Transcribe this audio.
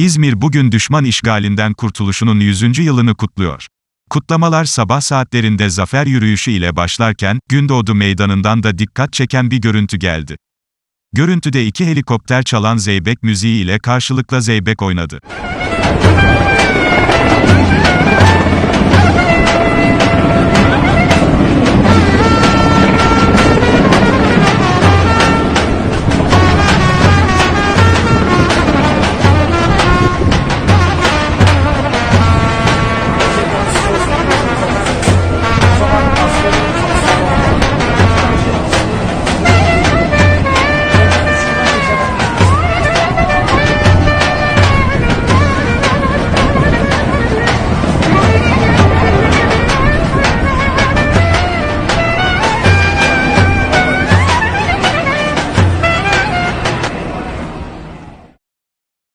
İzmir bugün düşman işgalinden kurtuluşunun 100. yılını kutluyor. Kutlamalar sabah saatlerinde zafer yürüyüşü ile başlarken, Gündoğdu Meydanı'ndan da dikkat çeken bir görüntü geldi. Görüntüde iki helikopter çalan zeybek müziği ile karşılıkla zeybek oynadı.